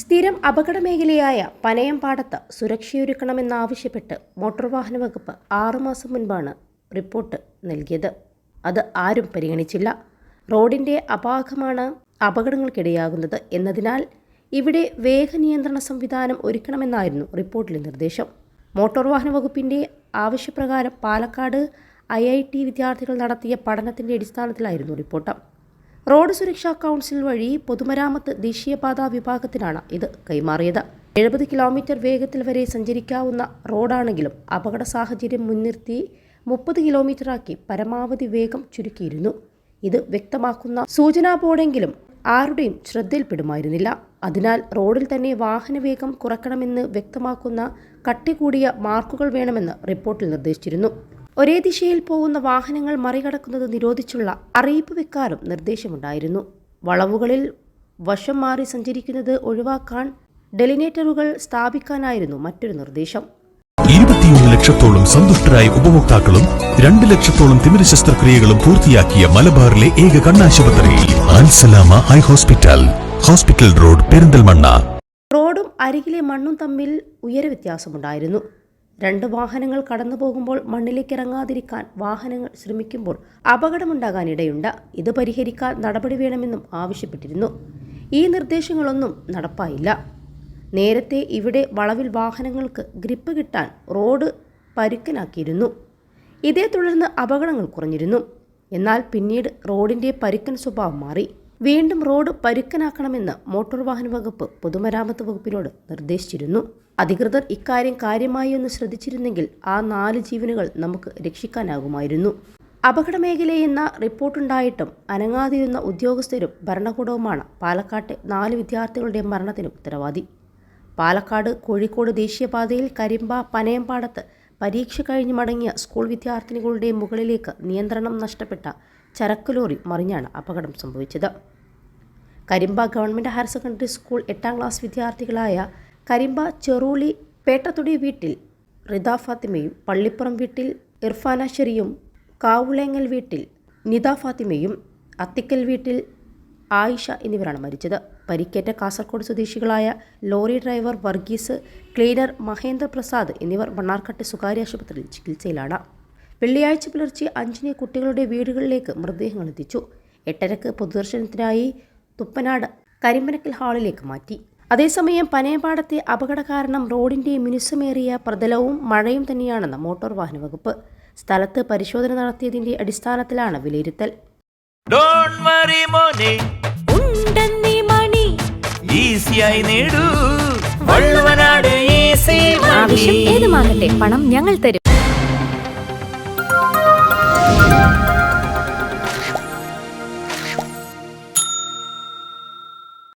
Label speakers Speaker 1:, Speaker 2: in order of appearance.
Speaker 1: സ്ഥിരം അപകട മേഖലയായ പനയംപാടത്ത് സുരക്ഷയൊരുക്കണമെന്നാവശ്യപ്പെട്ട് മോട്ടോർ വാഹന വകുപ്പ് ആറുമാസം മുൻപാണ് റിപ്പോർട്ട് നൽകിയത്. അത് ആരും പരിഗണിച്ചില്ല. റോഡിന്റെ അപാകമാണ് അപകടങ്ങൾക്കിടയാകുന്നത് എന്നതിനാൽ ഇവിടെ വേഗനിയന്ത്രണ സംവിധാനം ഒരുക്കണമെന്നായിരുന്നു റിപ്പോർട്ടിലെ നിർദ്ദേശം. മോട്ടോർ വാഹന വകുപ്പിന്റെ ആവശ്യപ്രകാരം പാലക്കാട് ഐ വിദ്യാർത്ഥികൾ നടത്തിയ പഠനത്തിന്റെ അടിസ്ഥാനത്തിലായിരുന്നു റിപ്പോർട്ട്. റോഡ് സുരക്ഷാ കൗൺസിൽ വഴി പൊതുമരാമത്ത് ദേശീയപാതാ വിഭാഗത്തിനാണ് ഇത് കൈമാറിയത്. എഴുപത് കിലോമീറ്റർ വേഗത്തിൽ വരെ സഞ്ചരിക്കാവുന്ന റോഡാണെങ്കിലും അപകട സാഹചര്യം മുൻനിർത്തി മുപ്പത് കിലോമീറ്ററാക്കി പരമാവധി വേഗം ചുരുക്കിയിരുന്നു. ഇത് വ്യക്തമാക്കുന്ന സൂചനാ ബോർഡെങ്കിലും ആരുടെയും ശ്രദ്ധയിൽപ്പെടുമായിരുന്നില്ല. അതിനാൽ റോഡിൽ തന്നെ വാഹനവേഗം കുറക്കണമെന്ന് വ്യക്തമാക്കുന്ന കട്ടി കൂടിയ മാർക്കുകൾ വേണമെന്ന് റിപ്പോർട്ടിൽ നിർദ്ദേശിച്ചിരുന്നു. ഒരേ ദിശയിൽ പോകുന്ന വാഹനങ്ങൾ മറികടക്കുന്നത് നിരോധിച്ചുള്ള അറിയിപ്പ് വെക്കാനും നിർദ്ദേശമുണ്ടായിരുന്നു. വളവുകളിൽ വശം മാറി സഞ്ചരിക്കുന്നത് ഒഴിവാക്കാൻ ഡെലിനേറ്ററുകൾ സ്ഥാപിക്കാനായിരുന്നു മറ്റൊരു നിർദ്ദേശം.
Speaker 2: ഇരുപത്തിയൊന്ന് ലക്ഷത്തോളം സന്തുഷ്ടരായ ഉപഭോക്താക്കളും രണ്ട് ലക്ഷത്തോളം തിമിര ശസ്ത്രക്രിയകളും പൂർത്തിയാക്കിയ മലബാറിലെ ഏക കണ്ണാശുപത്രി ആൻസലാമ eye hospital hospital road Perinthalmanna.
Speaker 1: റോഡും അരികിലെ മണ്ണും തമ്മിൽ ഉയര വ്യത്യാസമുണ്ടായിരുന്നു രണ്ട് വാഹനങ്ങൾ കടന്നു പോകുമ്പോൾ മണ്ണിലേക്ക് ഇറങ്ങാതിരിക്കാൻ വാഹനങ്ങൾ ശ്രമിക്കുമ്പോൾ അപകടമുണ്ടാകാനിടയുണ്ട്. ഇത് പരിഹരിക്കാൻ നടപടി വേണമെന്നും ആവശ്യപ്പെട്ടിരുന്നു. ഈ നിർദ്ദേശങ്ങളൊന്നും നടപ്പായില്ല. നേരത്തെ ഇവിടെ വളവിൽ വാഹനങ്ങൾക്ക് ഗ്രിപ്പ് കിട്ടാൻ റോഡ് പരുക്കനാക്കിയിരുന്നു. ഇതേ തുടർന്ന് അപകടങ്ങൾ കുറഞ്ഞിരുന്നു. എന്നാൽ പിന്നീട് റോഡിന്റെ പരുക്കൻ സ്വഭാവം മാറി. വീണ്ടും റോഡ് പരുക്കനാക്കണമെന്ന് മോട്ടോർ വാഹന വകുപ്പ് പൊതുമരാമത്ത് വകുപ്പിനോട് നിർദ്ദേശിച്ചിരുന്നു. അധികൃതർ ഇക്കാര്യം കാര്യമായി ഒന്ന് ശ്രദ്ധിച്ചിരുന്നെങ്കിൽ ആ നാല് ജീവനുകൾ നമുക്ക് രക്ഷിക്കാനാകുമായിരുന്നു. അപകട മേഖലയെന്ന റിപ്പോർട്ടുണ്ടായിട്ടും അനങ്ങാതിരുന്ന ഉദ്യോഗസ്ഥരും ഭരണകൂടവുമാണ് പാലക്കാട്ടെ നാല് വിദ്യാർത്ഥികളുടെ മരണത്തിന് ഉത്തരവാദി. പാലക്കാട് കോഴിക്കോട് ദേശീയപാതയിൽ കരിമ്പ പനയമ്പാടത്ത് പരീക്ഷ കഴിഞ്ഞ് മടങ്ങിയ സ്കൂൾ വിദ്യാർത്ഥിനികളുടെ മുകളിലേക്ക് നിയന്ത്രണം നഷ്ടപ്പെട്ട ചരക്ക് ലോറി മറിഞ്ഞാണ് അപകടം സംഭവിച്ചത്. Karimba government higher secondary school എട്ടാം ക്ലാസ് വിദ്യാർത്ഥികളായ കരിമ്പ ചെറൂളി പേട്ടത്തൊടി വീട്ടിൽ റിദ ഫാത്തിമയും പള്ളിപ്പുറം വീട്ടിൽ ഇർഫാന ഷെറിയും കാവുളേങ്ങൽ വീട്ടിൽ നിത ഫാത്തിമയും അത്തിക്കൽ വീട്ടിൽ ആയിഷ എന്നിവരാണ് മരിച്ചത്. പരിക്കേറ്റ കാസർഗോഡ് സ്വദേശികളായ lorry driver Varghese cleaner Mahendra Prasad എന്നിവർ മണ്ണാർക്കാട്ടെ സ്വകാര്യ ആശുപത്രിയിൽ ചികിത്സയിലാണ്. വെള്ളിയാഴ്ച പുലർച്ചെ അഞ്ചിന് കുട്ടികളുടെ വീടുകളിലേക്ക് മൃതദേഹങ്ങൾ എത്തിച്ചു. എട്ടരക്ക് പൊതുദർശനത്തിനായി തുപ്പനാട് കരിമ്പനക്കൽ ഹാളിലേക്ക് മാറ്റി. അതേസമയം പനയപാടത്തെ അപകട കാരണം റോഡിന്റെ മിനുസമേറിയ പ്രതലവും മഴയും തന്നെയാണെന്ന് മോട്ടോർ വാഹന വകുപ്പ്. സ്ഥലത്ത് പരിശോധന നടത്തിയതിന്റെ അടിസ്ഥാനത്തിലാണ് വിലയിരുത്തൽ.
Speaker 3: ഡോൺ വറി മോനെ.
Speaker 4: ഉണ്ടെന്നീ മണി.
Speaker 3: ഈസിയായി നേടൂ. വള്ളുവനാട് ഈസി
Speaker 4: ആവശ്യം ഏതുമാകട്ടെ പണം ഞങ്ങൾ തരും.